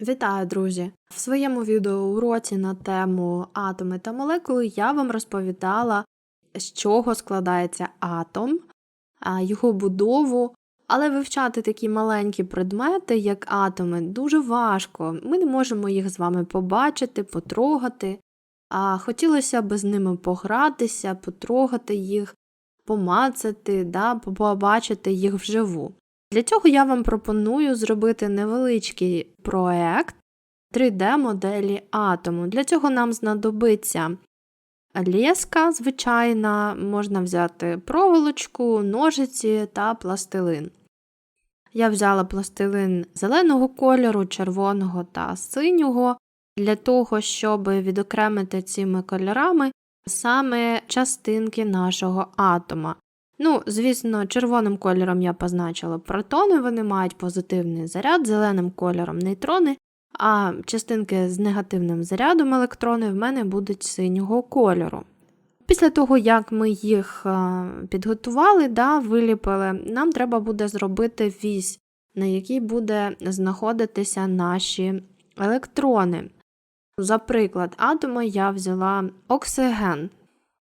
Вітаю, друзі! В своєму відеоуроці на тему атоми та молекули я вам розповідала, з чого складається атом, його будову, але вивчати такі маленькі предмети, як атоми, дуже важко. Ми не можемо їх з вами побачити, потрогати. А хотілося б з ними погратися, потрогати їх, помацати, да, побачити їх вживу. Для цього я вам пропоную зробити невеличкий проект 3D-моделі атому. Для цього нам знадобиться леска звичайна, можна взяти проволочку, ножиці та пластилин. Я взяла пластилин зеленого кольору, червоного та синього для того, щоб відокремити цими кольорами саме частинки нашого атома. Ну, звісно, червоним кольором я позначила протони, вони мають позитивний заряд, зеленим кольором нейтрони, а частинки з негативним зарядом електрони в мене будуть синього кольору. Після того, як ми їх підготували, да, виліпили, нам треба буде зробити вісь, на якій буде знаходитися наші електрони. За приклад атома я взяла оксиген.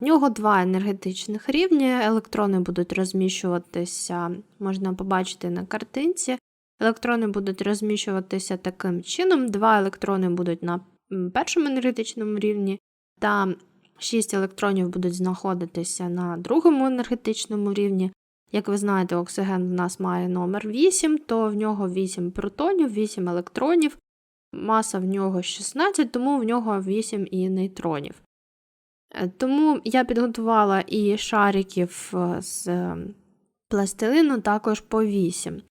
В нього два енергетичних рівні, електрони будуть розміщуватися, можна побачити на картинці. Електрони будуть розміщуватися таким чином: два електрони будуть на першому енергетичному рівні, та 6 електронів будуть знаходитися на другому енергетичному рівні. Як ви знаєте, оксиген в нас має номер 8, то в нього 8 протонів, 8 електронів, маса в нього 16, тому в нього 8 і нейтронів. Тому я підготувала і шариків з пластилину також по 8.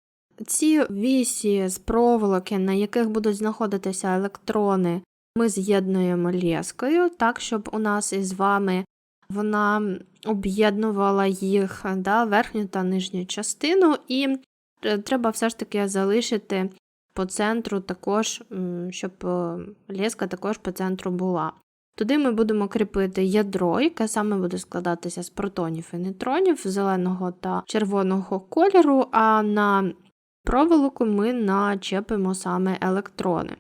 Ці вісі з проволоки, на яких будуть знаходитися електрони, ми з'єднуємо лескою, так, щоб у нас із вами вона об'єднувала їх да, верхню та нижню частину, і треба все ж таки залишити по центру також, щоб леска також по центру була. Туди ми будемо кріпити ядро, яке саме буде складатися з протонів і нейтронів зеленого та червоного кольору, а на проволоку ми начепимо саме електрони.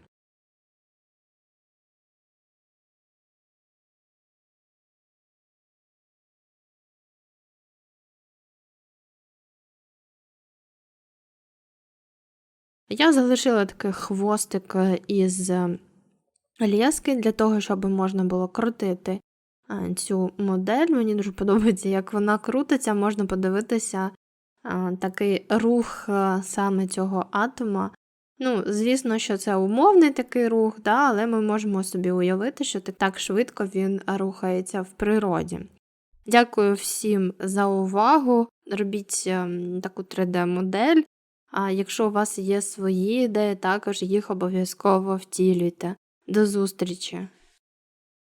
Я залишила такий хвостик із лески для того, щоб можна було крутити цю модель. Мені дуже подобається, як вона крутиться, можна подивитися такий рух саме цього атома. Ну, звісно, що це умовний такий рух, да, але ми можемо собі уявити, що так швидко він рухається в природі. Дякую всім за увагу. Робіть таку 3D-модель. А якщо у вас є свої ідеї, також їх обов'язково втілюйте. До зустрічі!